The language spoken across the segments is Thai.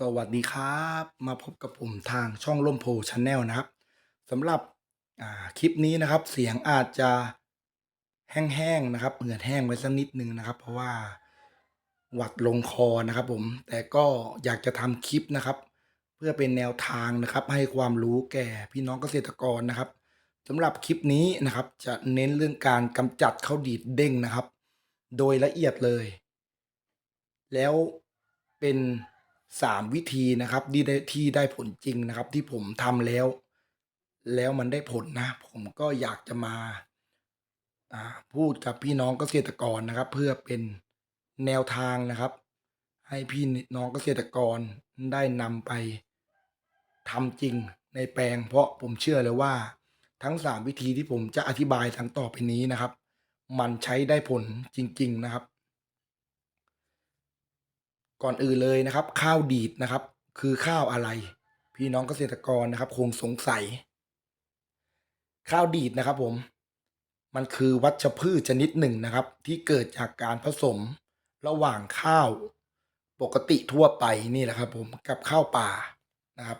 สวัสดีครับมาพบกับผมทางช่องร่มโพชาแนลนะครับสำหรับคลิปนี้นะครับ เสียงอาจจะแห้งๆนะครับเหงื่อแห้งไว้สักนิดนึงนะครับ เพราะว่าหวัดลงคอนะครับผมแต่ก็อยากจะทำคลิปนะครับ เพื่อเป็นแนวทางนะครับ ให้ความรู้แก่พี่น้องเกษตรกรนะครับสำหรับคลิปนี้นะครับ จะเน้นเรื่องการกำจัดข้าวดีดเด้งนะครับ โดยละเอียดเลย แล้วเป็น สามวิธีนะครับที่ได้ที่ได้ผลจริงนะครับ ที่ผมทำแล้ว แล้วมันได้ผลนะ ผมก็อยากจะมาพูดกับพี่น้องเกษตรกรนะครับ เพื่อเป็นแนวทางนะครับ ให้พี่น้องเกษตรกรได้นำไปทำจริงในแปลง เพราะผมเชื่อเลยว่าทั้งสามวิธีที่ผมจะอธิบายทั้งต่อไปนี้นะครับ มันใช้ได้ผลจริง ๆ นะครับ ก่อนอื่นเลยนะครับ ข้าวดีดนะครับ คือข้าวอะไร พี่น้องเกษตรกรนะครับ คงสงสัย ข้าวดีดนะครับ ผม มันคือวัชพืชชนิดหนึ่งนะครับ ที่เกิดจากการผสมระหว่างข้าวปกติทั่วไปนี่แหละครับ ผมกับข้าวป่านะครับ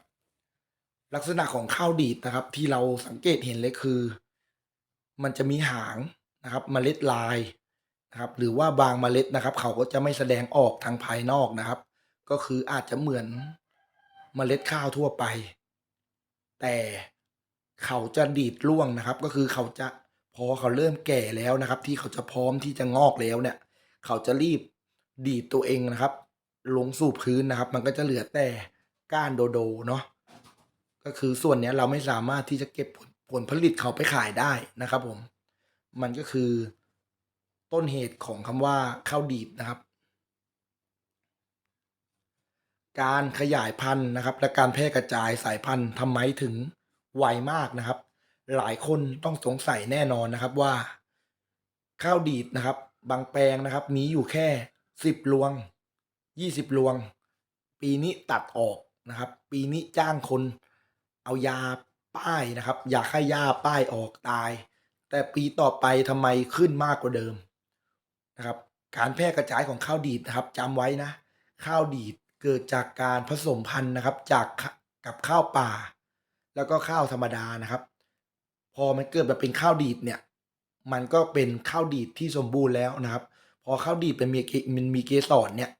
ลักษณะของข้าวดีดนะครับ ที่เราสังเกตเห็นเลยคือ มันจะมีหางนะครับเมล็ดลาย นะครับ หรือว่าบางเมล็ดนะครับ เขาก็จะไม่แสดงออกทางภายนอกนะครับ ก็คืออาจจะเหมือนเมล็ดข้าวทั่วไป แต่เขาจะดีดร่วงนะครับ ก็คือเขาจะพอเขาเริ่มแก่แล้วนะครับ ที่เขาจะพร้อมที่จะงอกแล้วเนี่ย เขาจะรีบดีดตัวเองนะครับ ลงสู่พื้นนะครับ มันก็จะเหลือแต่ก้านโดโดเนาะก็คือส่วนนี้เราไม่สามารถที่จะเก็บผลผลผลิตเขาไปขายได้นะครับผม มันก็คือ ต้นเหตุของคำว่าข้าวดีดนะครับ การขยายพันธุ์นะครับ และการแพร่กระจายสายพันธุ์ทำไมถึงไวมากนะครับ หลายคนต้องสงสัยแน่นอนนะครับว่า ข้าวดีดนะครับ บางแปลงนะครับ มีอยู่แค่สิบรวงยี่สิบรวง ปีนี้ตัดออกนะครับ ปีนี้จ้างคนเอายาป้ายนะครับ ยาฆ่าหญ้าป้ายออกตาย แต่ปีต่อไปทำไมขึ้นมากกว่าเดิม นะครับ การแพร่กระจายของข้าวดีดนะครับจำไว้นะ ข้าวดีดเกิดจากการผสมพันธุ์นะครับ จากกับข้าวป่า แล้วก็ข้าวธรรมดานะครับ พอมันเกิดมาเป็นข้าวดีดเนี่ย มันก็เป็นข้าวดีดที่สมบูรณ์แล้วนะครับ พอข้าวดีดเป็นมีเมันมีเกสรเนี่ย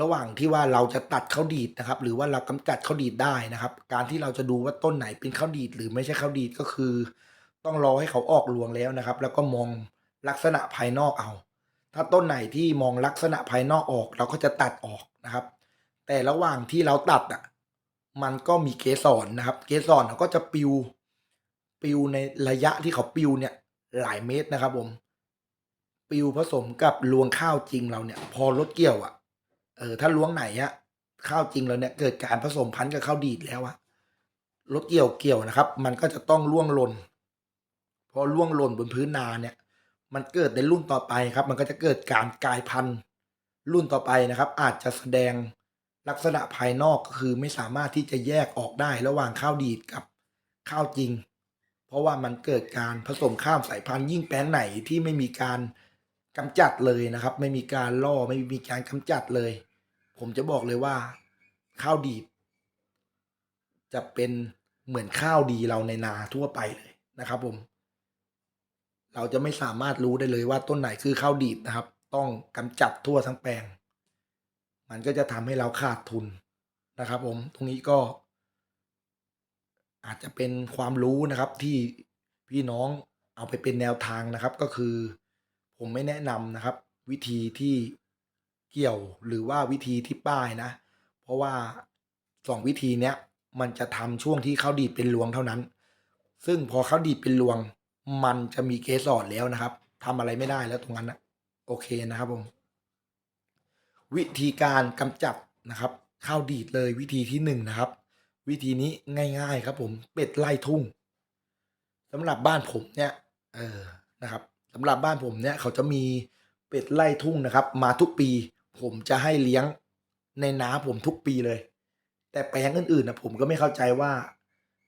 ระหว่างที่ว่าเราจะตัดข้าวดีดนะครับ หรือว่าเรากำจัดข้าวดีดได้นะครับ การที่เราจะดูว่าต้นไหนเป็นข้าวดีดหรือไม่ใช่ข้าวดีดก็คือ ต้องรอให้เขาออกรวงแล้วนะครับ แล้วก็มองลักษณะภายนอกเอา ถ้าต้นไหนที่มองลักษณะภายนอกออก เราก็จะตัดออกนะครับ แต่ระหว่างที่เราตัดอะมันก็มีเกสรนะครับ เกสรเขาก็จะปิวปิวในระยะที่เขาปิวเนี่ยหลายเมตรนะครับผมปิวผสมกับรวงข้าวจริงเราเนี่ย พอรถเกี่ยวอะ เออถ้าล้วงไหนอะข้าวจริงแล้วเนี่ยเกิดการผสมพันธุ์กับข้าวดีดแล้วอะรถเกี่ยวเกี่ยวนะครับ มันก็จะต้องล่วงหล่นพอล่วงหล่นบนพื้นนาเนี่ย มันเกิดในรุ่นต่อไปครับ มันก็จะเกิดการกลายพันธุ์รุ่นต่อไปนะครับ อาจจะแสดงลักษณะภายนอกก็คือไม่สามารถที่จะแยกออกได้ระหว่างข้าวดีดกับข้าวจริง เพราะว่ามันเกิดการผสมข้ามสายพันธุ์ยิ่งแปลงไหนที่ไม่มีการกำจัดเลยนะครับ ไม่มีการล่อไม่มีการกำจัดเลย ผมจะบอกเลยว่าข้าวดีดจะเป็นเหมือนข้าวดีเราในนาทั่วไปเลยนะครับผม เราจะไม่สามารถรู้ได้เลยว่าต้นไหนคือข้าวดีดนะครับ ต้องกำจัดทั่วทั้งแปลง มันก็จะทำให้เราขาดทุนนะครับ ผมตรงนี้ก็ อาจจะเป็นความรู้นะครับที่พี่น้องเอาไปเป็นแนวทางนะครับ ก็คือ ผมไม่แนะนำนะครับ วิธีที่เกี่ยวหรือว่าวิธีที่ป้ายนะ เพราะว่าสองวิธีเนี้ยมันจะทำช่วงที่ข้าวดีดเป็นรวงเท่านั้น ซึ่งพอข้าวดีดเป็นรวง มันจะมีเกสรแล้วนะครับทำอะไรไม่ได้แล้วตรงนั้นนะโอเคนะครับผม วิธีการกำจัดนะครับข้าวดีดเลยวิธีที่หนึ่งนะครับ วิธีนี้ง่าย ๆ ครับ ผมเป็ดไล่ทุ่งสำหรับบ้านผมเนี่ย เออนะครับสำหรับบ้านผมเนี่ยเขาจะมีเป็ดไล่ทุ่งนะครับ มาทุกปี ผมจะให้เลี้ยงในนาผมทุกปีเลย แต่แปลงอื่นๆนะผมก็ไม่เข้าใจว่า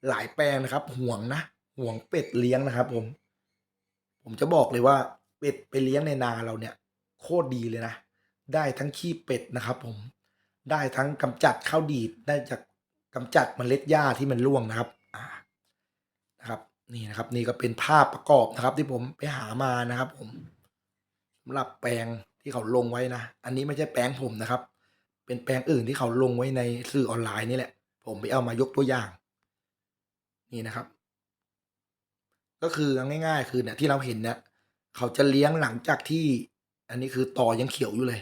หลายแปลงนะครับห่วงนะ ห่วงเป็ดเลี้ยงนะครับ ผม ผมจะบอกเลยว่า เป็ดไปเลี้ยงในนาเราเนี่ย โคตรดีเลยนะ ได้ทั้งขี้เป็ดนะครับ ผม ได้ทั้งกำจัดข้าวดีดได้จากกำจัดเมล็ดหญ้าที่มันร่วงนะครับอ่านะครับ นี่นะครับ นี่ก็เป็นภาพประกอบนะครับ ที่ผมไปหามานะครับ ผมสำหรับแปลงที่เขาลงไว้นะ อันนี้ไม่ใช่แปลงผมนะครับ เป็นแปลงอื่นที่เขาลงไว้ในสื่อออนไลน์นี่แหละ ผมไปเอามายกตัวอย่าง นี่นะครับ ก็คือง่าย ๆ คือเนี่ยที่เราเห็นเนี่ยเขาจะเลี้ยงหลังจากที่ อันนี้คือต่อยังเขียวอยู่เลย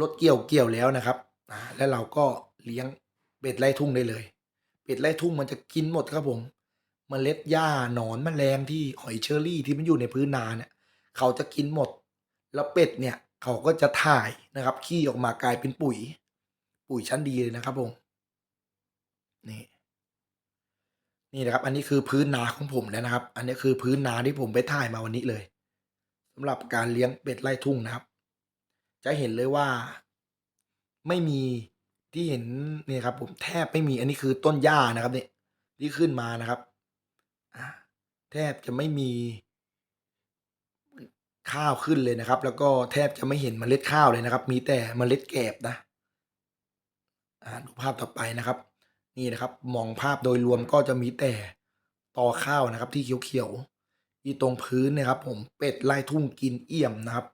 รถเกี่ยวเกี่ยวแล้วนะครับอ่าแล้วเราก็เลี้ยงเป็ดไล่ทุ่งได้เลย เป็ดไล่ทุ่งมันจะกินหมดครับผมมเมล็ดหญ้าหนอนแมลงที่หอยเชอรี่ที่มันอยู่ในพื้นนาเนี่ย เขาจะกินหมด แล้วเป็ดเนี่ยเขาก็จะถ่ายนะครับขี้ออกมากลายเป็นปุ๋ย ปุ๋ยชั้นดีเลยนะครับผมนี่ นี่นะครับ อันนี้คือพื้นนาของผมแล้วนะครับ อันนี้คือพื้นนาที่ผมไปถ่ายมาวันนี้เลยสำหรับการเลี้ยงเป็ดไล่ทุ่งนะครับ จะเห็นเลยว่า ไม่มีที่เห็นเนี่ยครับ ผมแทบไม่มี อันนี้คือต้นหญ้านะครับเนี่ยที่ขึ้นมานะครับแทบจะไม่มีข้าวขึ้นเลยนะครับ แล้วก็แทบจะไม่เห็นเมล็ดข้าวเลยนะครับ มีแต่เมล็ดแกบนะ อ่าดูภาพต่อไปนะครับ นี่นะครับมองภาพโดยรวมก็จะมีแต่ตอข้าวนะครับ ที่เขียวๆที่ตรงพื้นนะครับ ผมเป็ดไล่ทุ่งกินเอี่ยมนะครับ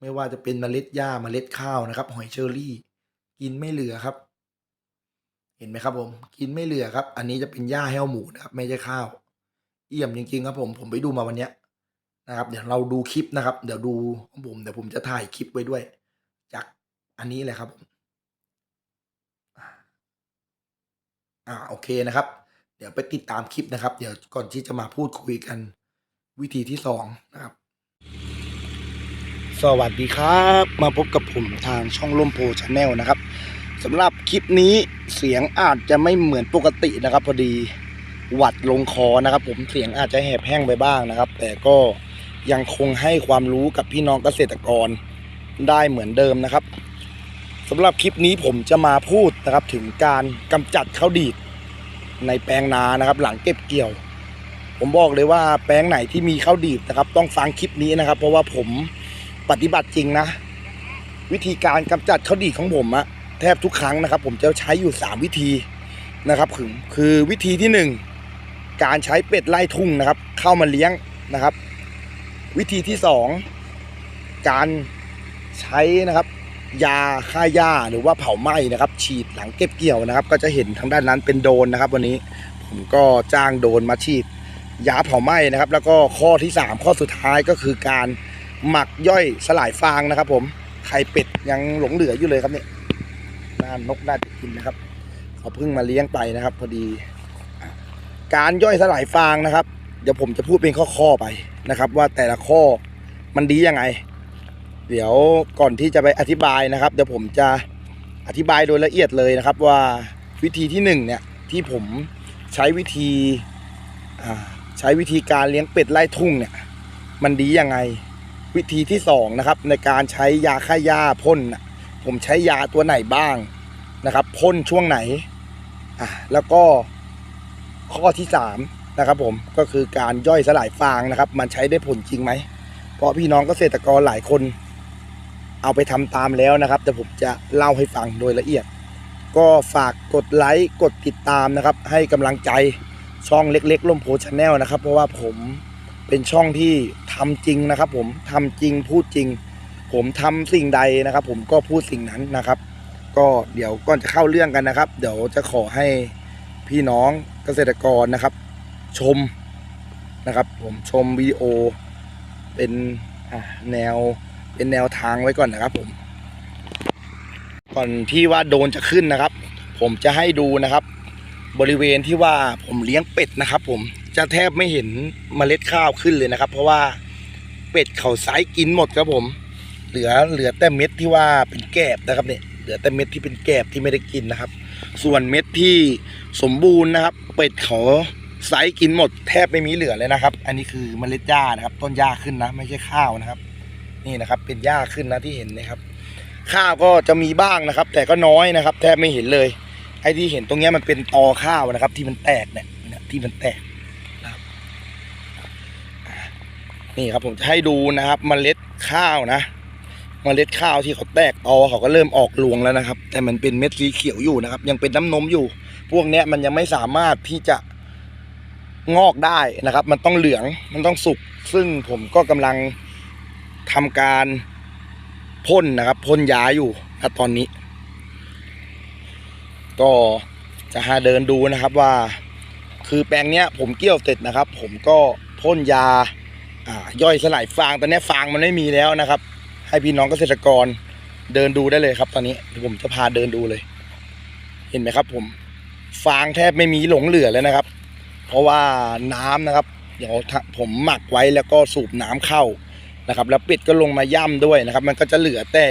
ไม่ว่าจะเป็นเมล็ดหญ้าเมล็ดข้าวนะครับ หอยเชอรี่ กินไม่เหลือครับ เห็นไหมครับ ผมกินไม่เหลือครับ อันนี้จะเป็นหญ้าแห้วหมูนะครับ ไม่ใช่ข้าว เอี่ยมจริงๆครับ ผมผมไปดูมาวันเนี้ยนะครับ เดี๋ยวเราดูคลิปนะครับ เดี๋ยวดูของผมเดี๋ยวผมจะถ่ายคลิปไว้ด้วย จากอันนี้เลยครับผม อ่าโอเคนะครับ เดี๋ยวไปติดตามคลิปนะครับ เดี๋ยวก่อนที่จะมาพูดคุยกันวิธีที่สองนะครับ สวัสดีครับ มาพบกับผมทางช่องล่มโพชาแนลนะครับสำหรับคลิปนี้เสียงอาจจะไม่เหมือนปกตินะครับ พอดีหวัดลงคอนะครับ ผมเสียงอาจจะแหบแห้งไปบ้างนะครับ แต่ก็ยังคงให้ความรู้กับพี่น้องเกษตรกรได้เหมือนเดิมนะครับ สำหรับคลิปนี้ผมจะมาพูดนะครับถึงการกำจัดข้าวดีดในแปลงนานะครับ หลังเก็บเกี่ยว ผมบอกเลยว่าแปลงไหนที่มีข้าวดีดนะครับ ต้องฟังคลิปนี้นะครับ เพราะว่าผมปฏิบัติจริงนะ วิธีการกำจัดข้าวดีดของผมอะแทบทุกครั้งนะครับ ผมจะใช้อยู่ 3 วิธีนะครับคือคือวิธีที่ 1 การใช้เป็ดไล่ทุ่งนะครับ เข้ามาเลี้ยงนะครับ วิธีที่ 2 การใช้นะครับ ยาฆ่าหญ้าหรือว่าเผาไหม้นะครับ ฉีดหลังเก็บเกี่ยวนะครับ ก็จะเห็นทางด้านนั้นเป็นโดนนะครับ วันนี้ผมก็จ้างโดนมาฉีดยาเผาไหม้นะครับ แล้วก็ข้อที่ 3 ข้อสุดท้ายก็คือการหมักย่อยสลายฟางนะครับ ผมไข่เป็ดยังหลงเหลืออยู่เลยครับเนี่ยน่านกน่าจะกินนะครับเขาเพิ่งมาเลี้ยงไปนะครับ พอดี การย่อยสลายฟางนะครับ เดี๋ยวผมจะพูดเป็นข้อๆไปนะครับ ว่าแต่ละข้อมันดียังไง เดี๋ยวก่อนที่จะไปอธิบายนะครับ เดี๋ยวผมจะอธิบายโดยละเอียดเลยนะครับว่าวิธีที่หนึ่งเนี่ยที่ผมใช้วิธีใช้วิธีการเลี้ยงเป็ดไล่ทุ่งเนี่ยมันดียังไง วิธีที่สองนะครับในการใช้ยาฆ่าหญ้าพ่นผมใช้ยาตัวไหนบ้างนะครับพ่นช่วงไหนอ่าแล้วก็ข้อที่สามนะครับผมก็คือการย่อยสลายฟางนะครับ มันใช้ได้ผลจริงไหมเพราะพี่น้องเกษตรกรหลายคน เอาไปทำตามแล้วนะครับ แต่ผมจะเล่าให้ฟังโดยละเอียด ก็ฝากกดไลค์กดติดตามนะครับ ให้กำลังใจช่องเล็กๆล่มโพชาแนลนะครับ เพราะว่าผมเป็นช่องที่ทำจริงนะครับ ผมทำจริงพูดจริง ผมทำสิ่งใดนะครับ ผมก็พูดสิ่งนั้นนะครับ ก็เดี๋ยวก่อนจะเข้าเรื่องกันนะครับ เดี๋ยวจะขอให้พี่น้องเกษตรกรนะครับ ชมนะครับ ผมชมวิดีโอเป็นแนว เป็นแนวทางไว้ก่อนนะครับ ผม ก่อนที่ว่าโดนจะขึ้นนะครับ ผมจะให้ดูนะครับ บริเวณที่ว่าผมเลี้ยงเป็ดนะครับ ผมจะแทบไม่เห็นเมล็ดข้าวขึ้นเลยนะครับ เพราะว่าเป็ดเขาไซส์กินหมดครับผม เหลือเหลือแต่เม็ดที่ว่าเป็นแกบนะครับเนี่ยเหลือแต่เม็ดที่เป็นแกบที่ไม่ได้กินนะครับ ส่วนเม็ดที่สมบูรณ์นะครับ เป็ดเขาไซส์กินหมด แทบไม่มีเหลือเลยนะครับ อันนี้คือเมล็ดหญ้านะครับ ต้นหญ้าขึ้นนะ ไม่ใช่ข้าวนะครับ นี่นะครับเป็นหญ้าขึ้นนะที่เห็นนะครับ ข้าวก็จะมีบ้างนะครับ แต่ก็น้อยนะครับ แทบไม่เห็นเลย ไอ้ที่เห็นตรงนี้มันเป็นตอข้าวนะครับ ที่มันแตกเนี่ยเนี่ยที่มันแตกนะนี่ครับผมจะให้ดูนะครับเมล็ดข้าวนะเมล็ดข้าวที่เขาแตกตอเขาก็เริ่มออกรวงแล้วนะครับ แต่มันเป็นเม็ดสีเขียวอยู่นะครับ ยังเป็นน้ำนมอยู่ พวกเนี้ยมันยังไม่สามารถที่จะงอกได้นะครับ มันต้องเหลืองมันต้องสุกซึ่งผมก็กำลัง ทำการพ่นนะครับพ่นยาอยู่ณตอนนี้ ก็จะหาเดินดูนะครับว่า คือแปลงเนี้ยผมเกี่ยวเสร็จนะครับ ผมก็พ่นยาย่อยสลายฟางตอนนี้ฟางมันไม่มีแล้วนะครับ ให้พี่น้องเกษตรกรเดินดูได้เลยครับ ตอนนี้ผมจะพาเดินดูเลย เห็นไหมครับ ผมฟางแทบไม่มีหลงเหลือเลยนะครับ เพราะว่าน้ำนะครับ เดี๋ยวผมหมักไว้แล้วก็สูบน้ำเข้า นะครับ แล้วเป็ดก็ลงมาย่ำด้วยนะครับ มันก็จะเหลือแต่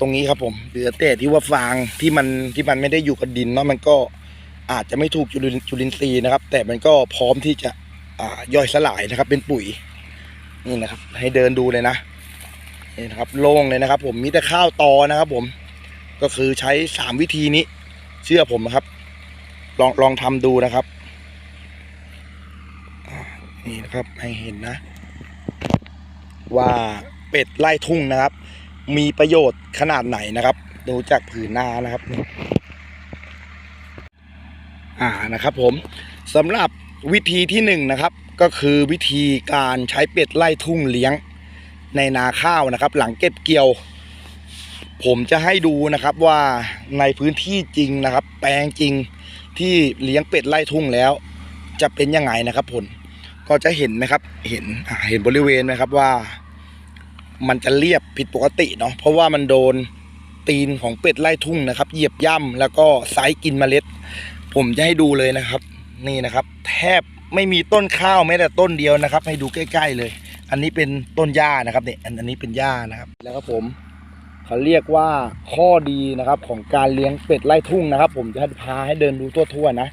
ตรงนี้ครับผมเหลือแต่ที่ว่าฟางที่มันที่มันไม่ได้อยู่กับดินเนาะมันก็อาจจะไม่ถูกจุลินทรีย์นะครับ แต่มันก็พร้อมที่จะอ่าย่อยสลายนะครับ เป็นปุ๋ยนี่นะครับ ให้เดินดูเลยนะนี่นะครับโล่งเลยนะครับ ผมมีแต่ข้าวตอนะครับ ผมก็คือใช้สามวิธีนี้ เชื่อผมนะครับ ลองลองทำดูนะครับนี่นะครับให้เห็นนะ ว่าเป็ดไล่ทุ่งนะครับ มีประโยชน์ขนาดไหนนะครับ ดูจากผืนนานะครับอ่านะครับผมสำหรับวิธีที่หนึ่งนะครับก็คือวิธีการใช้เป็ดไล่ทุ่งเลี้ยงในนาข้าวนะครับ หลังเก็บเกี่ยว ผมจะให้ดูนะครับว่าในพื้นที่จริงนะครับ แปลงจริงที่เลี้ยงเป็ดไล่ทุ่งแล้ว จะเป็นยังไงนะครับผล ก็จะเห็นไหมครับ เห็นเห็นบริเวณไหมครับว่า มันจะเรียบผิดปกติเนาะเพราะว่ามันโดนตีนของเป็ดไล่ทุ่งนะครับ เหยียบย่ำแล้วก็ไซกินเมล็ด ผมจะให้ดูเลยนะครับ นี่นะครับ แทบไม่มีต้นข้าวแม้แต่ต้นเดียวนะครับ ให้ดูใกล้ ๆ เลย อันนี้เป็นต้นหญ้านะครับเนี่ยอันอันนี้เป็นหญ้านะครับ แล้วครับผมเขาเรียกว่าข้อดีนะครับของการเลี้ยงเป็ดไล่ทุ่งนะครับ ผมจะพาให้เดินดูทั่วๆนะ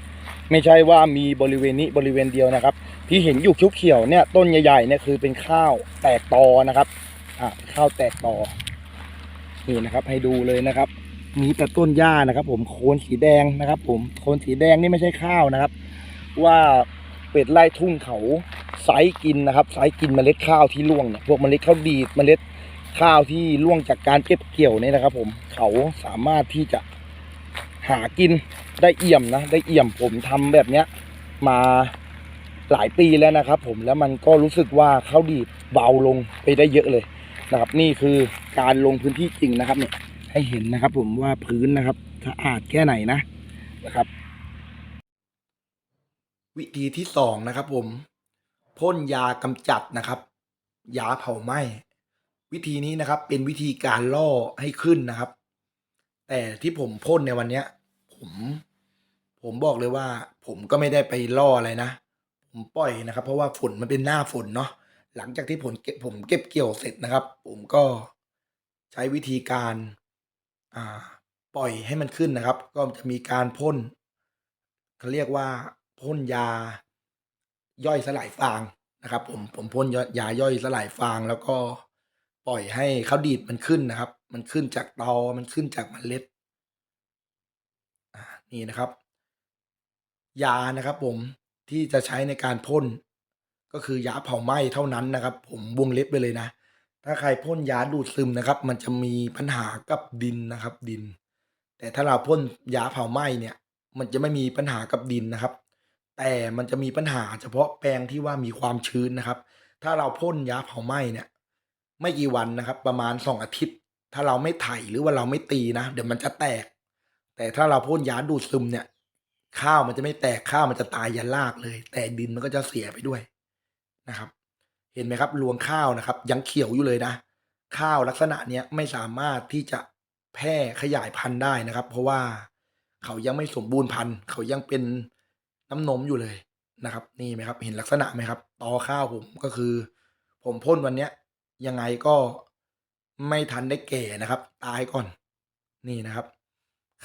ไม่ใช่ว่ามีบริเวณนี้บริเวณเดียวนะครับ ที่เห็นอยู่เขียวๆเนี่ยต้นใหญ่ๆเนี่ยคือเป็นข้าวแตกตอนะครับอะข้าวแตกตอนี่นะครับ ให้ดูเลยนะครับ มีแต่ต้นหญ้านะครับ ผมโคนสีแดงนะครับ ผมโคนสีแดงนี่ไม่ใช่ข้าวนะครับ ว่าเป็ดไล่ทุ่งเขาไซกินนะครับไซกินเมล็ดข้าวที่ร่วงเนี่ยพวกเมล็ดข้าวดีดเมล็ดข้าวที่ร่วงจากการเก็บเกี่ยวเนี่ยนะครับ ผมเขาสามารถที่จะหากินได้เอี่ยมนะ ได้เอี่ยมผมทำแบบเนี้ย มา หลายปีแล้วนะครับ ผมแล้วมันก็รู้สึกว่าข้าวดีดเบาลงไปได้เยอะเลยนะครับ นี่คือการลงพื้นที่จริงนะครับเนี่ยให้เห็นนะครับ ผมว่าพื้นนะครับสะอาดแค่ไหนนะนะครับ วิธีที่สองนะครับ ผมพ่นยากำจัดนะครับ ยาเผาไหม้วิธีนี้นะครับเป็นวิธีการล่อให้ขึ้นนะครับ แต่ที่ผมพ่นในวันเนี้ย ผม ผมบอกเลยว่า ผมก็ไม่ได้ไปล่ออะไรนะ ผมปล่อยนะครับ เพราะว่าฝนมันเป็นหน้าฝนเนาะหลังจากที่ผลเก็บผมเก็บเกี่ยวเสร็จนะครับ ผมก็ใช้วิธีการอ่าปล่อยให้มันขึ้นนะครับ ก็จะมีการพ่นเขาเรียกว่าพ่นยาย่อยสลายฟางนะครับ ผมผมพ่นยาย่อยสลายฟางแล้วก็ปล่อยให้เขาดีดมันขึ้นนะครับ มันขึ้นจากตอมันขึ้นจากเมล็ดอ่านี่นะครับ ยานะครับ ผม ที่จะใช้ในการพ่นก็คือยาเผาไหม้เท่านั้นนะครับ ผมวงเล็บไปเลยนะ ถ้าใครพ่นยาดูดซึมนะครับ มันจะมีปัญหากับดินนะครับดิน แต่ถ้าเราพ่นยาเผาไหม้เนี่ย มันจะไม่มีปัญหากับดินนะครับ แต่มันจะมีปัญหาเฉพาะแปลงที่ว่ามีความชื้นนะครับ ถ้าเราพ่นยาเผาไหม้เนี่ย ไม่กี่วันนะครับ ประมาณสองอาทิตย์ ถ้าเราไม่ไถหรือว่าเราไม่ตีนะ เดี๋ยวมันจะแตก แต่ถ้าเราพ่นยาดูดซึมเนี่ย ข้าวมันจะไม่แตกข้าวมันจะตายยันรากเลย แต่ดินมันก็จะเสียไปด้วยนะครับ เห็นไหมครับรวงข้าวนะครับ ยังเขียวอยู่เลยนะ ข้าวลักษณะเนี้ยไม่สามารถที่จะแพร่ขยายพันธุ์ได้นะครับ เพราะว่าเขายังไม่สมบูรณ์พันธุ์เขายังเป็นน้ำนมอยู่เลยนะครับ นี่ไหมครับ เห็นลักษณะไหมครับตอข้าวผมก็คือ ผมพ่นวันเนี้ยยังไงก็ไม่ทันได้แก่นะครับ ตายก่อน นี่นะครับ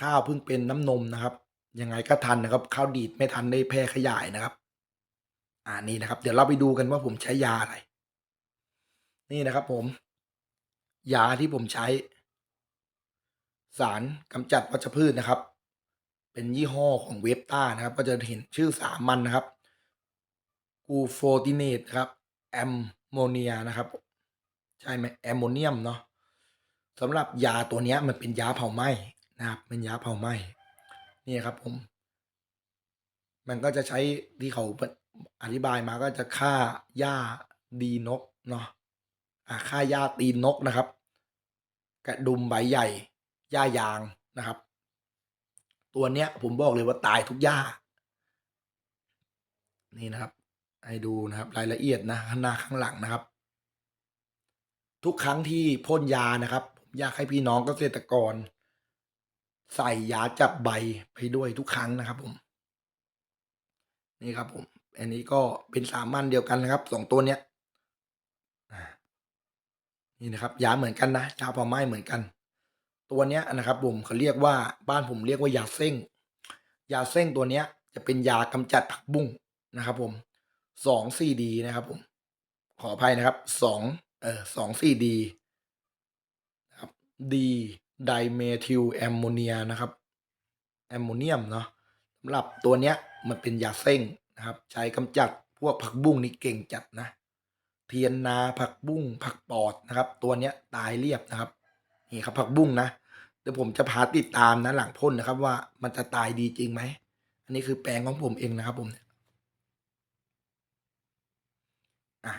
ข้าวเพิ่งเป็นน้ำนมนะครับ ยังไงก็ทันนะครับข้าวดีดไม่ทันได้แพร่ขยายนะครับ อ่านี่นะครับ เดี๋ยวเราไปดูกันว่าผมใช้ยาอะไร นี่นะครับผม ยาที่ผมใช้ สารกำจัดวัชพืชนะครับ เป็นยี่ห้อของเวฟต้านะครับ ก็จะเห็นชื่อสามัญนนะครับกูโฟติเนตครับแอมโมเนียนะครับ ใช่ไหมแอมโมเนียมเนาะสำหรับยาตัวนี้มันเป็นยาเผาไหม้นะครับเป็นยาเผาไหม้ นี่ครับผม มันก็จะใช้ที่เขาอธิบายมาก็จะฆ่าหญ้าดีนกเนาะอ่าฆ่าหญ้าตีนนกนะครับ กระดุมใบใหญ่หญ้ายางนะครับ ตัวเนี้ย ผมบอกเลยว่าตายทุกหญ้า นี่นะครับ ให้ดูนะครับ รายละเอียดนะข้างหน้าข้างหลังนะครับ ทุกครั้งที่พ่นยานะครับ ผมอยากให้พี่น้องเกษตรกร ใส่ยาจับใบไปด้วยทุกครั้งนะครับผมนี่ครับผม อันนี้ก็เป็นสามัญเดียวกันนะครับสองตัวเนี้ยนี่นะครับยาเหมือนกันนะยาเผาไม้เหมือนกัน ตัวเนี้ยนะครับผมเขาเรียกว่าบ้านผมเรียกว่ายาเส้ง ยาเส้งตัวเนี้ย จะเป็นยากำจัดผักบุ้งนะครับผมสองซีดีนะครับผม ขออภัยนะครับสองเออสองซีดีนะครับดี ไดเมทิลแอมโมเนียนะครับแอมโมเนียมเนาะสำหรับตัวเนี้ยมันเป็นยาเส้งนะครับ ใช้กำจัดพวกผักบุ้งนี่เก่งจัดนะ เทียนนาผักบุ้งผักปอดนะครับ ตัวเนี้ยตายเรียบนะครับนี่ครับผักบุ้งนะเดี๋ยวผมจะพาติดตามนะหลังพ่นนะครับ ว่ามันจะตายดีจริงไหมอันนี้คือแปลงของผมเองนะครับผมอ่า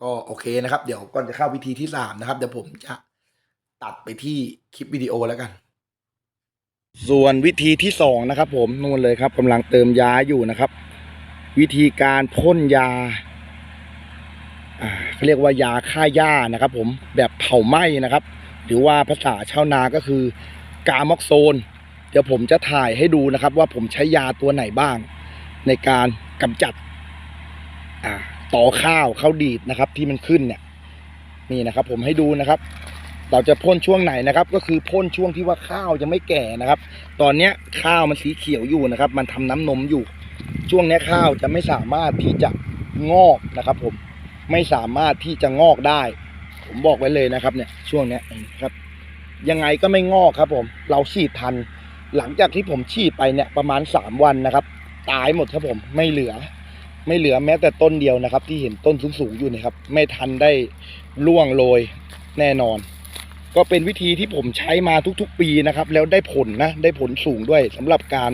ก็โอเคนะครับ เดี๋ยวก่อนจะเข้าวิธีที่สามนะครับเดี๋ยวผมจะ ตัดไปที่คลิปวิดีโอแล้วกัน ส่วนวิธีที่สองนะครับผมนู่นเลยครับกำลังเติมยาอยู่นะครับ วิธีการพ่นยาอ่าเขาเรียกว่ายาฆ่าหญ้านะครับ ผมแบบเผาไหม้นะครับ หรือว่าภาษาชาวนาก็คือกามอกโซน เดี๋ยวผมจะถ่ายให้ดูนะครับ ว่าผมใช้ยาตัวไหนบ้าง ในการกำจัดอ่าต่อข้าวข้าวดีดนะครับ ที่มันขึ้นเนี่ยนี่นะครับ ผมให้ดูนะครับ เราจะพ่นช่วงไหนนะครับ ก็คือพ่นช่วงที่ว่าข้าวยังไม่แก่นะครับ ตอนเนี้ยข้าวมันสีเขียวอยู่นะครับ มันทำน้ำนมอยู่ ช่วงนี้ข้าวจะไม่สามารถที่จะงอกนะครับ ผมไม่สามารถที่จะงอกได้ ผมบอกไว้เลยนะครับ เนี่ย ช่วงเนี้ยครับ ยังไงก็ไม่งอกครับ ผม เราฉีดทัน หลังจากที่ผมฉีดไปเนี่ยประมาณสามวันนะครับ ตายหมดครับผมไม่เหลือ ไม่เหลือแม้แต่ต้นเดียวนะครับ ที่เห็นต้นสูงๆอยู่นะครับ ไม่ทันได้ล่วงโรยแน่นอน ก็เป็นวิธีที่ผมใช้มาทุกๆ ปีนะครับ แล้วได้ผลนะได้ผลสูงด้วยสำหรับการ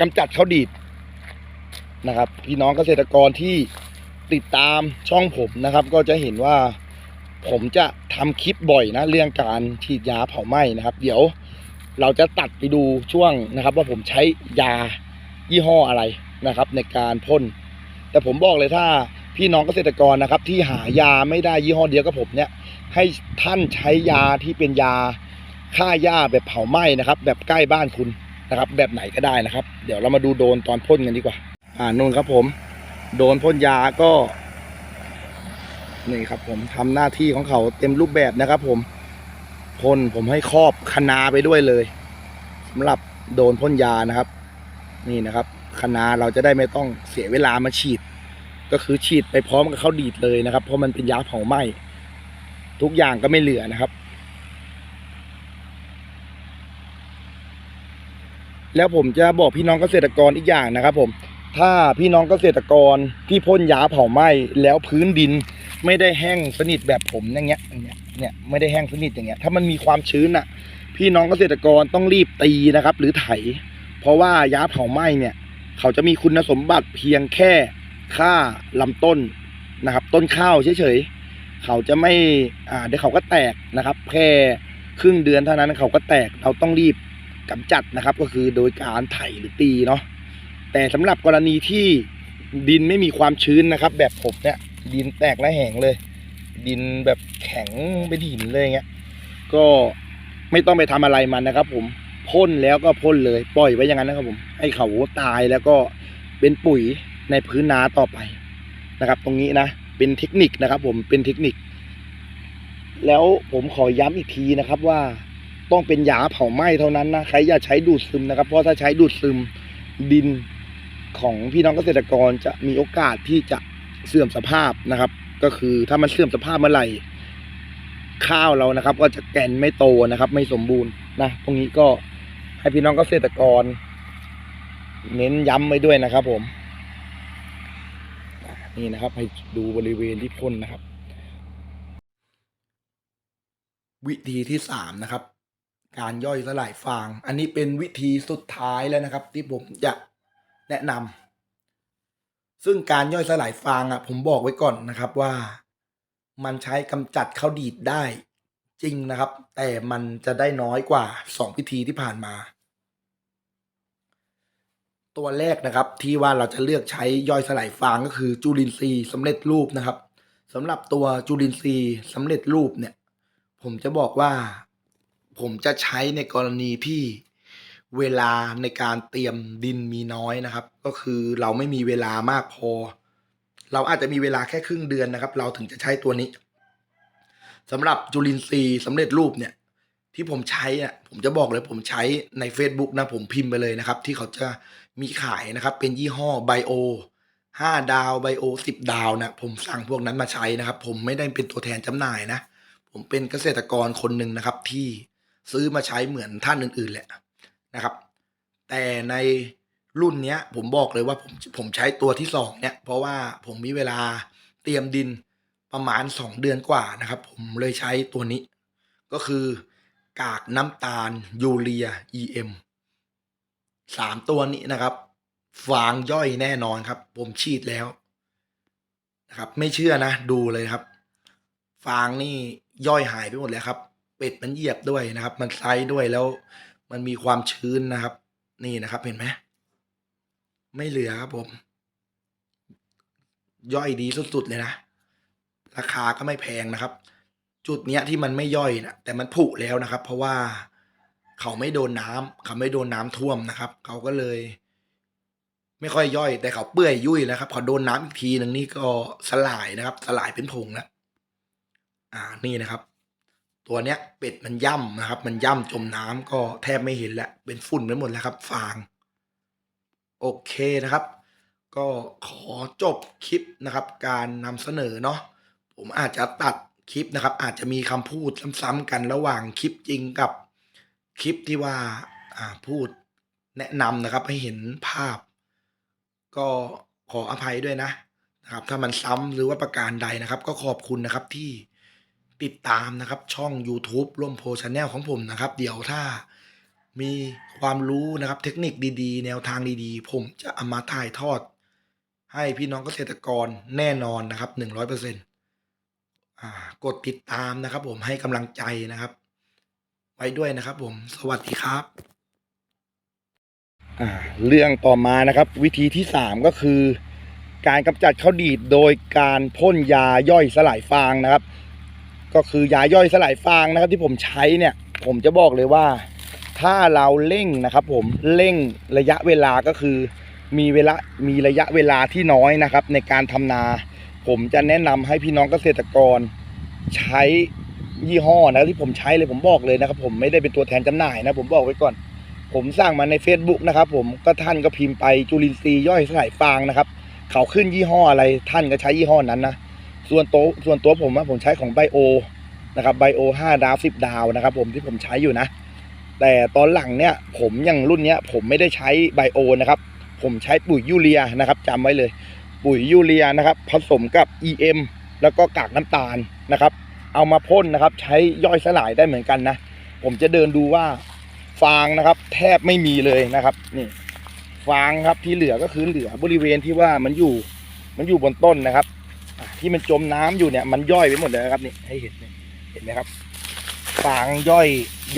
กำจัดข้าวดีดนะครับ พี่น้องเกษตรกรที่ติดตามช่องผมนะครับ ก็จะเห็นว่าผมจะทำคลิปบ่อยนะ เรื่องการฉีดยาเผาไหม้นะครับ เดี๋ยวเราจะตัดไปดูช่วงนะครับ ว่าผมใช้ยายี่ห้ออะไรนะครับ ในการพ่น แต่ผมบอกเลยถ้าพี่น้องเกษตรกรนะครับ ที่หายาไม่ได้ยี่ห้อเดียวกับผมเนี่ย ให้ท่านใช้ยาที่เป็นยาฆ่าหญ้าแบบเผาไหม้นะครับ แบบใกล้บ้านคุณนะครับ แบบไหนก็ได้นะครับ เดี๋ยวเรามาดูโดนตอนพ่นกันดีกว่า อ่านนครับผม โดนพ่นยาก็นี่ครับ ผมทำหน้าที่ของเขาเต็มรูปแบบนะครับ ผมพ่นผมให้ครอบคณาไปด้วยเลยสำหรับโดนพ่นยานะครับ นี่นะครับคณาเราจะได้ไม่ต้องเสียเวลามาฉีด ก็คือฉีดไปพร้อมกับเขาดีดเลยนะครับ เพราะมันเป็นยาเผาไหม้ ทุกอย่างก็ไม่เหลือนะครับ แล้วผมจะบอกพี่น้องเกษตรกรอีกอย่างนะครับผมถ้าพี่น้องเกษตรกรที่พ่นยาเผาไหม้แล้วพื้นดินไม่ได้แห้งสนิทแบบผมอย่างเงี้ยอย่างเงี้ยเนี่ยไม่ได้แห้งสนิทอย่างเงี้ยถ้ามันมีความชื้นอะ พี่น้องเกษตรกรต้องรีบตีนะครับ หรือไถ เพราะว่ายาเผาไหม้เนี่ย เขาจะมีคุณสมบัติเพียงแค่ฆ่าลำต้นนะครับ ต้นข้าวเฉยๆ เขาจะไม่อ่าเดี๋ยวเขาก็แตกนะครับ แค่ครึ่งเดือนเท่านั้นเขาก็แตกเราต้องรีบกำจัดนะครับ ก็คือโดยการไถหรือตีเนาะแต่สำหรับกรณีที่ดินไม่มีความชื้นนะครับ แบบผมเนี่ยดินแตกและแห้งเลย ดินแบบแข็งเป็นหินเลยเงี้ยก็ไม่ต้องไปทำอะไรมันนะครับ ผมพ่นแล้วก็พ่นเลยปล่อยไว้อย่างนั้นนะครับผมให้เขาตายแล้วก็เป็นปุ๋ยในพื้นนาต่อไปนะครับ ตรงนี้นะ เป็นเทคนิคนะครับ ผมเป็นเทคนิค แล้วผมขอย้ำอีกทีนะครับ ว่าต้องเป็นยาเผาไหม้เท่านั้นนะใครอย่าใช้ดูดซึมนะครับ เพราะถ้าใช้ดูดซึมดินของพี่น้องเกษตรกรจะมีโอกาสที่จะเสื่อมสภาพนะครับ ก็คือถ้ามันเสื่อมสภาพเมื่อไหร่ข้าวเรานะครับ ก็จะแก่นไม่โตนะครับ ไม่สมบูรณ์นะตรงนี้ก็ให้พี่น้องเกษตรกร เน้นย้ำไว้ด้วยนะครับผม นี่นะครับ ให้ดูบริเวณที่พ่นนะครับ วิธีที่สามนะครับ การย่อยสลายฟาง อันนี้เป็นวิธีสุดท้ายแล้วนะครับ ที่ผมจะแนะนำซึ่งการย่อยสลายฟางอะ ผมบอกไว้ก่อนนะครับว่ามันใช้กำจัดข้าวดีดได้จริงนะครับ แต่มันจะได้น้อยกว่าสองวิธีที่ผ่านมา ตัวแรกนะครับ ที่ว่าเราจะเลือกใช้ย่อยสลายฟางก็คือจุลินทรีย์สำเร็จรูปนะครับสำหรับตัวจุลินทรีย์สำเร็จรูปเนี่ย ผมจะบอกว่า ผมจะใช้ในกรณีที่เวลาในการเตรียมดินมีน้อยนะครับ ก็คือเราไม่มีเวลามากพอ เราอาจจะมีเวลาแค่ครึ่งเดือนนะครับ เราถึงจะใช้ตัวนี้สำหรับจุลินทรีย์สำเร็จรูปเนี่ย ที่ผมใช้อะผมจะบอกเลยผมใช้ใน Facebook นะผมพิมพ์ไปเลยนะครับ ที่เขาจะ มีขายนะครับ เป็นยี่ห้อไบโอห้าดาวไบโอสิบดาวนะผมสั่งพวกนั้นมาใช้นะครับ ผมไม่ได้เป็นตัวแทนจำหน่ายนะ ผมเป็นเกษตรกรคนหนึ่งนะครับ ที่ซื้อมาใช้เหมือนท่านอื่น ๆ แหละนะครับ แต่ในรุ่นเนี้ย ผมบอกเลยว่าผมผมใช้ตัวที่สองเนี่ยเพราะว่าผมมีเวลาเตรียมดินประมาณสองเดือนกว่านะครับ ผมเลยใช้ตัวนี้ ก็คือกากน้ำตาลยูเรีย EM สามตัวนี้นะครับ ฟางย่อยแน่นอนครับ ผมฉีดแล้วนะครับ ไม่เชื่อนะ ดูเลยครับ ฟางนี่ย่อยหายไปหมดแล้วครับ เป็ดมันเหยียบด้วยนะครับ มันไซด้วยแล้ว มันมีความชื้นนะครับ นี่นะครับเห็นไหมไม่เหลือครับผม ย่อยดีสุดๆเลยนะ ราคาก็ไม่แพงนะครับ จุดเนี้ยที่มันไม่ย่อยนะแต่มันผุแล้วนะครับ เพราะว่า เขาไม่โดนน้ำเขาไม่โดนน้ำท่วมนะครับ เขาก็เลย ไม่ค่อยย่อย แต่เขาเปื่อยยุ่ยแล้วครับพอโดนน้ำอีกทีหนึ่งนี่ก็สลายนะครับ สลายเป็นผงแล้วอ่านี่นะครับ ตัวเนี้ย เป็ดมันย่ำนะครับ มันย่ำจมน้ำก็แทบไม่เห็นแล้วเป็นฝุ่นไปหมดแล้วครับ ฟาง โอเคนะครับ ก็ขอจบคลิปนะครับ การนำเสนอเนาะผมอาจจะตัดคลิปนะครับ อาจจะมีคำพูดซ้ำๆกันระหว่างคลิปจริงกับ คลิปที่ว่าอ่าพูดแนะนำนะครับ ให้เห็นภาพ ก็ขออภัยด้วยนะนะครับ ถ้ามันซ้ำหรือว่าประการใดนะครับ ก็ขอบคุณนะครับที่ติดตามนะครับช่อง YouTube ร่วมโพชแนลของผมนะครับ เดี๋ยวถ้ามีความรู้นะครับเทคนิคดีๆ แนวทางดีๆ ผมจะเอามาถ่ายทอด ให้พี่น้องเกษตรกรแน่นอนนะครับหนึ่งร้อยเปอร์เซ็นต์กดติดตามนะครับ ผมให้กำลังใจนะครับ ไว้ด้วยนะครับผม สวัสดีครับ อ่า เรื่องต่อมานะครับ วิธีที่สามก็คือ การกำจัดข้าวดีดโดยการพ่นยาย่อยสลายฟางนะครับ ก็คือยาย่อยสลายฟางนะครับ ที่ผมใช้เนี่ย ผมจะบอกเลยว่า ถ้าเราเร่งนะครับผมเร่งระยะเวลาก็คือมีเวลา มีระยะเวลาที่น้อยนะครับ ในการทำนา ผมจะแนะนำให้พี่น้องเกษตรกร ใช้ ยี่ห้อนะที่ผมใช้เลยผมบอกเลยนะครับ ผมไม่ได้เป็นตัวแทนจำหน่ายนะ ผมบอกไว้ก่อน ผมสร้างมาใน Facebook นะครับ ผมก็ท่านก็พิมพ์ไปจุลินทรีย์ย่อยสลายฟางนะครับ เขาขึ้นยี่ห้ออะไรท่านก็ใช้ยี่ห้อนั้นนะส่วนตัวส่วนตัวผมอะผมใช้ของไบโอนะครับไบโอห้าดาวสิบดาวนะครับ ผมที่ผมใช้อยู่นะ แต่ตอนหลังเนี่ยผมย่างรุ่นเนี้ยผมไม่ได้ใช้ไบโอนะครับ ผมใช้ปุ๋ยยูเรียนะครับจำไว้เลย ปุ๋ยยูเรียนะครับ ผสมกับ EM แล้วก็กากน้ำตาลนะครับ เอามาพ่นนะครับ ใช้ย่อยสลายได้เหมือนกันนะ ผมจะเดินดูว่าฟางนะครับ แทบไม่มีเลยนะครับนี่ฟางครับที่เหลือก็คือเหลือบริเวณที่ว่ามันอยู่มันอยู่บนต้นนะครับที่มันจมน้ำอยู่เนี่ยมันย่อยไปหมดเลยครับนี่ให้เห็นเห็นไหมครับฟางย่อย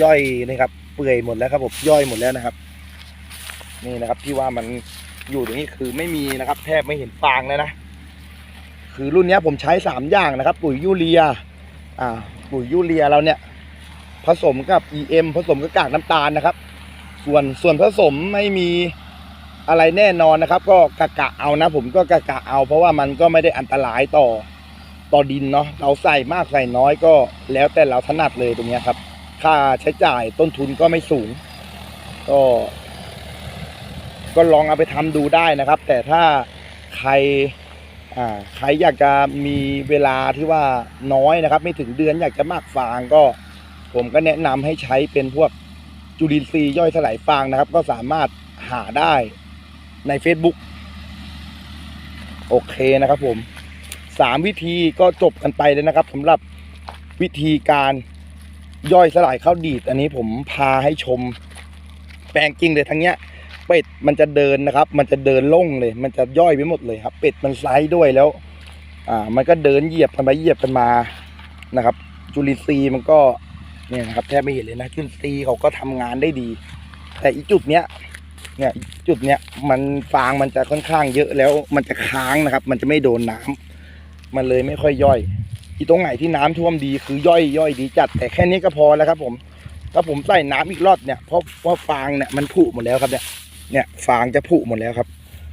ย่อยนะครับ เปื่อยหมดแล้วครับผมย่อยหมดแล้วนะครับ นี่นะครับที่ว่ามันอยู่ตรงนี้คือไม่มีนะครับ แทบไม่เห็นฟางแล้วนะ คือรุ่นนี้ผมใช้สามอย่างนะครับ ปุ๋ยยูเรีย อ่าปุ๋ยยูเรียเราเนี่ย ผสมกับ EM ผสมกับกากน้ำตาลนะครับ ส่วนส่วนผสมไม่มีอะไรแน่นอนนะครับ ก็กะกะเอานะ ผมก็กะกะเอา เพราะว่ามันก็ไม่ได้อันตรายต่อต่อดินเนาะเราใส่มากใส่น้อยก็แล้วแต่เราถนัดเลยตรงนี้ครับ ค่าใช้จ่ายต้นทุนก็ไม่สูง ก็ ก็ลองเอาไปทำดูได้นะครับ แต่ถ้าใคร ใครอยากจะมีเวลาที่ว่าน้อยนะครับ ไม่ถึงเดือนอยากจะมากฟางก็ ผมก็แนะนำให้ใช้เป็นพวกจุลินทรีย์ย่อยสลายฟางนะครับ ก็สามารถหาได้ใน Facebook โอเคนะครับผมสามวิธีก็จบกันไปเลยนะครับสำหรับวิธีการย่อยสลายข้าวดีด อันนี้ผมพาให้ชมแปลงจริงเลยทั้งเนี้ย เป็ดมันจะเดินนะครับ มันจะเดินล่งเลย มันจะย่อยไปหมดเลยครับ เป็ดมันไซส์ด้วยแล้ว อ่า มันก็เดินเหยียบกันไปเหยียบกันมานะครับ จุลินทรีย์มันก็เนี่ยนะครับแทบไม่เห็นเลยนะจุลินทรีย์เขาก็ทำงานได้ดี แต่อีจุดเนี้ยเนี่ยจุดเนี้ยมันฟางมันจะค่อนข้างเยอะแล้วมันจะค้างนะครับ มันจะไม่โดนน้ำมันเลยไม่ค่อยย่อยอีตรงไหนที่น้ำท่วมดีคือย่อยย่อยดีจัด แต่แค่นี้ก็พอแล้วครับ ผมถ้าผมใส่น้ำอีกรอบเนี่ยเพราะเพราะฟางเนี่ยมันผุหมดแล้วครับเนี่ย เนี่ยฟางจะผุหมดแล้วครับ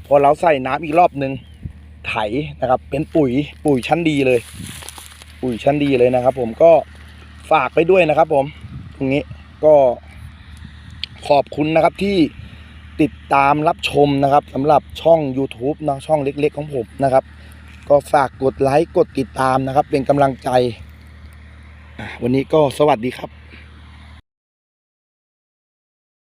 พอเราใส่น้ำอีกรอบหนึ่งไถนะครับ เป็นปุ๋ยปุ๋ยชั้นดีเลย ปุ๋ยชั้นดีเลยนะครับ ผมก็ฝากไปด้วยนะครับ ผมตรงนี้ก็ขอบคุณนะครับที่ติดตามรับชมนะครับสำหรับช่อง YouTube นะช่องเล็ก ๆ ของผมนะครับ ก็ฝากกดไลค์กดติดตามนะครับ เป็นกำลังใจ วันนี้ก็สวัสดีครับ